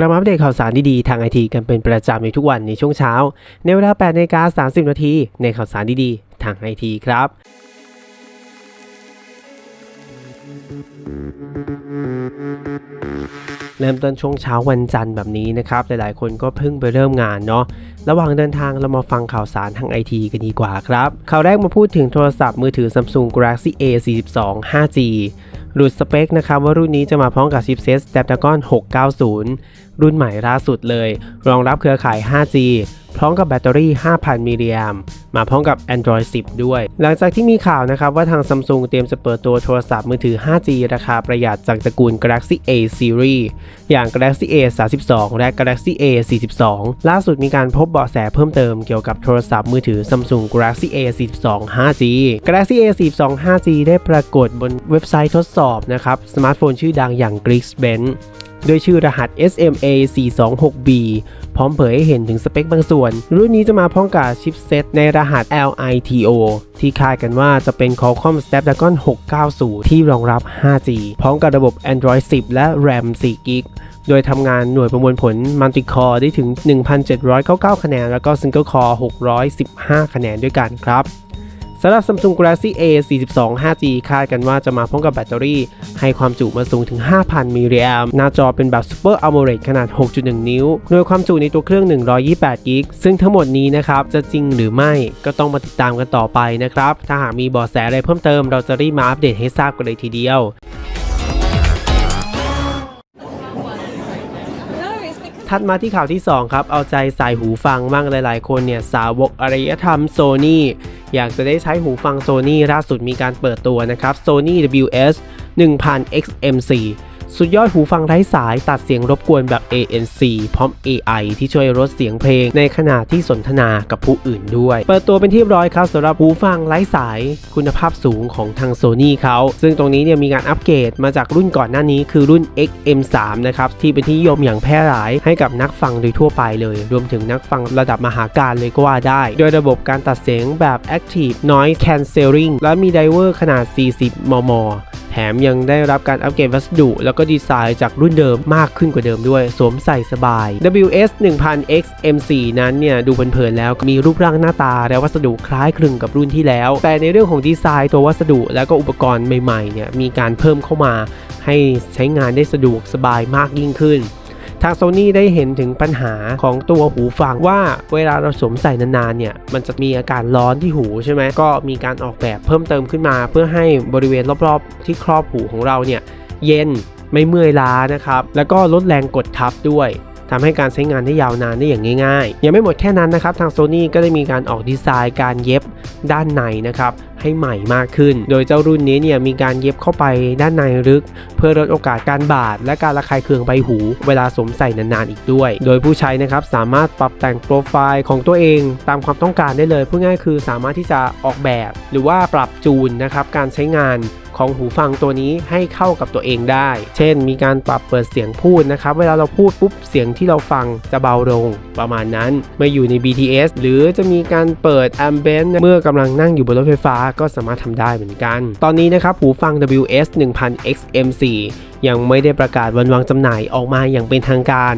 กลับมาอัปเดตข่าวสารดีๆ ทางไอทีกันเป็นประจำในทุกวันในช่วงเช้า ในเวลา8นาฬิกา30 นาทีในข่าวสารดีๆ ทางไอทีครับ เริ่มต้นช่วงเช้าวันจันทร์แบบนี้นะครับ หลายๆ คนก็เพิ่งไปเริ่มงานเนาะ ระหว่างเดินทางเรามาฟังข่าวสารทางไอทีกันดีกว่าครับ ข่าวแรกมาพูดถึงโทรศัพท์มือถือ Samsung Galaxy A42 5G หลุดสเปคนะครับว่ารุ่นนี้จะมาพร้อมกับชิปเซต Snapdragon 690 รุ่นใหม่ล่าสุดเลย รองรับเครือข่าย 5G พร้อมกับแบตเตอรี่ 5,000 มิลลิแอมมาพร้อมกับ Android 10 ด้วย หลังจากที่มีข่าวนะครับว่าทาง Samsung เตรียมจะเปิดตัวโทรศัพท์มือถือ 5G ราคาประหยัดจากตระกูล Galaxy A Series อย่าง Galaxy A 32และ Galaxy A 42ล่าสุดมีการพบเบาะแสเพิ่มเติมเกี่ยวกับโทรศัพท์มือถือ Samsung Galaxy A 42 5G Galaxy A 42 5G ได้ปรากฏบนเว็บไซต์ทดสอบนะครับสมาร์ทโฟนชื่อดังอย่าง Geekbench ด้วยชื่อรหัส SMA 426B พร้อมเผยให้เห็นถึงสเปคบางส่วน รุ่นนี้จะมาพร้อมกับชิปเซตในรหัส LITO ที่คาดกันว่าจะเป็น Qualcomm Snapdragon 690 ที่รองรับ 5G พร้อมกับระบบ Android 10 และ RAM 4 g b โดยทำงานหน่วยประมวลผลมัลติคอร์ได้ถึง 1,799 คะแนน แล้วก็ซิงเกิลคอร์615 คะแนนด้วยกันครับ สำหรับ Samsung Galaxy A 42 5G คาดกันว่าจะมาพร้อมกับแบตเตอรี่ ให้ความจุมาสูงถึง 5,000 มิลลิแอมป์หน้าจอเป็นแบบ Super AMOLED ขนาด 6.1 นิ้วโดยความจุในตัวเครื่อง 128 กิก ซึ่งทั้งหมดนี้นะครับ จะจริงหรือไม่ก็ต้องมาติดตามกันต่อไปนะครับ ถ้าหากมีเบาะแสอะไรเพิ่มเติมเราจะรีบมาอัปเดตให้ทราบกันเลยทีเดียว ถัดมาที่ข่าวที่ 2 ครับ เอาใจสายหูฟังบ้างหลาย ๆ คนเนี่ย สาวกอารยธรรมโซนี่อยากจะได้ใช้หูฟังโซนี่ล่าสุดมีการเปิดตัวนะครับ Sony WS 1000 XM4 สุดยอดหูฟังไร้สายตัดเสียงรบกวนแบบ ANC พร้อม AI ที่ช่วยลดเสียงเพลงในขณะที่สนทนากับผู้อื่นด้วย เปิดตัวเป็นที่ร้อยครับสำหรับหูฟังไร้สายคุณภาพสูงของทาง Sony เขาซึ่งตรงนี้เนี่ยมีการอัปเกรดมาจากรุ่นก่อนหน้านี้คือรุ่น XM3 นะครับที่เป็นที่นิยมอย่างแพร่หลายให้กับนักฟังโดยทั่วไปเลย รวมถึงนักฟังระดับมหาการเลยก็ว่าได้ โดยระบบการตัดเสียงแบบ Active Noise Cancelling และมีไดเวอร์ขนาด 40 มม มยังได้รับการอัปเกรดวัสดุ แล้วก็ดีไซน์จากรุ่นเดิมมากขึ้นกว่าเดิมด้วย สวมใส่สบาย WS 1000 X M4 นั้นเนี่ยดูเผินๆแล้วมีรูปร่างหน้าตาและวัสดุคล้ายคลึงกับรุ่นที่แล้ว แต่ในเรื่องของดีไซน์ตัววัสดุ แล้วก็อุปกรณ์ใหม่ๆเนี่ยมีการเพิ่มเข้ามาให้ใช้งานได้สะดวกสบายมากยิ่งขึ้น ทาง Sony ได้เห็นถึงปัญหาของตัวหูฟังว่าเวลาเราสวมใส่นานๆเนี่ยมันจะมีอาการร้อนที่หูใช่ไหมก็มีการออกแบบเพิ่มเติมขึ้นมา เพื่อให้บริเวณรอบๆ ที่ครอบหูของเราเนี่ยเย็นไม่เมื่อยล้านะครับแล้วก็ลดแรงกดทับด้วย ทำให้การใช้งานได้ยาวนานได้อย่างง่ายๆ ยังไม่หมดแค่นั้นนะครับ ทาง Sony ก็ได้มีการออกดีไซน์การเย็บด้านในนะครับให้ใหม่มากขึ้น โดยเจ้ารุ่นนี้เนี่ยมีการเย็บเข้าไปด้านในลึก เพื่อลดโอกาสการบาด และการระคายเคืองใบหู เวลาสวมใส่นานๆอีกด้วย โดยผู้ใช้นะครับสามารถปรับแต่งโปรไฟล์ของตัวเองตามความต้องการได้เลยพูดง่ายคือสามารถที่จะออกแบบ หรือว่าปรับจูนนะครับการใช้งาน ของหูฟังตัวนี้ให้เข้ากับตัวเองได้ เช่น มีการปรับเปิดเสียงพูดนะครับ เวลาเราพูดปุ๊บเสียงที่เราฟังจะเบาลงประมาณนั้นเมื่ออยู่ใน BTS หรือจะมีการเปิด Ambient เมื่อกำลังนั่งอยู่บนรถไฟฟ้าก็สามารถทำได้เหมือนกัน ตอนนี้นะครับหูฟัง WS 1000 XM4 ยังไม่ได้ประกาศวันวางจำหน่ายออกมาอย่างเป็นทางการ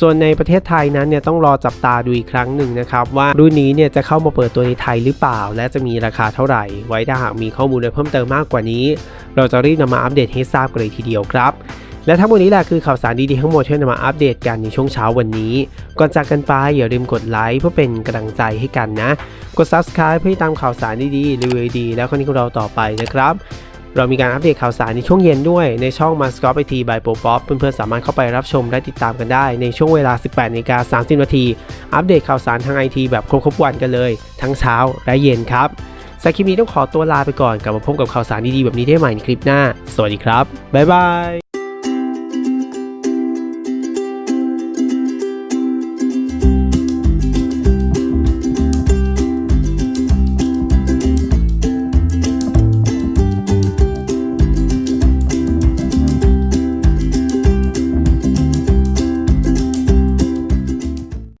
ส่วนในประเทศไทยนั้นเนี่ยต้องรอจับตาดูอีกครั้งหนึ่งนะครับว่ารุ่นนี้เนี่ยจะเข้ามาเปิดตัวในไทยหรือเปล่า และจะมีราคาเท่าไหร่ ไว้ถ้าหากมีข้อมูลเพิ่มเติมมากกว่านี้ เราจะรีบนำมาอัปเดตให้ทราบกันเลยทีเดียวครับและทั้งหมดนี้แหละคือข่าวสารดีๆทั้งหมดที่นำมาอัปเดตกันในช่วงเช้าวันนี้ ก่อนจากกันไปอย่าลืมกดไลค์เพื่อเป็นกำลังใจให้กันนะ กด subscribe เพื่อตามข่าวสารดีๆรีวิวดีๆแล้วคนนี้ของเราต่อไปนะครับ เรามีการอัปเดตข่าวสารในช่วงเย็นด้วยในช่อง m a s c o t IT by p o Pop เพื่อนๆสามารถเข้าไปรับชมและติดตามกันได้ในช่วงเวลา 18นกา30 นาที อัปเดตข่าวสารทางไอทีแบบครบๆวันกันเลย ทั้งเช้าและเย็นครับสำหรับคลิปนี้ต้องขอตัวลาไปก่อนกลับมาพบกับข่าวสารดีๆแบบนี้ได้ใหม่ในคลิปหน้า สวัสดีครับ บ๊ายบาย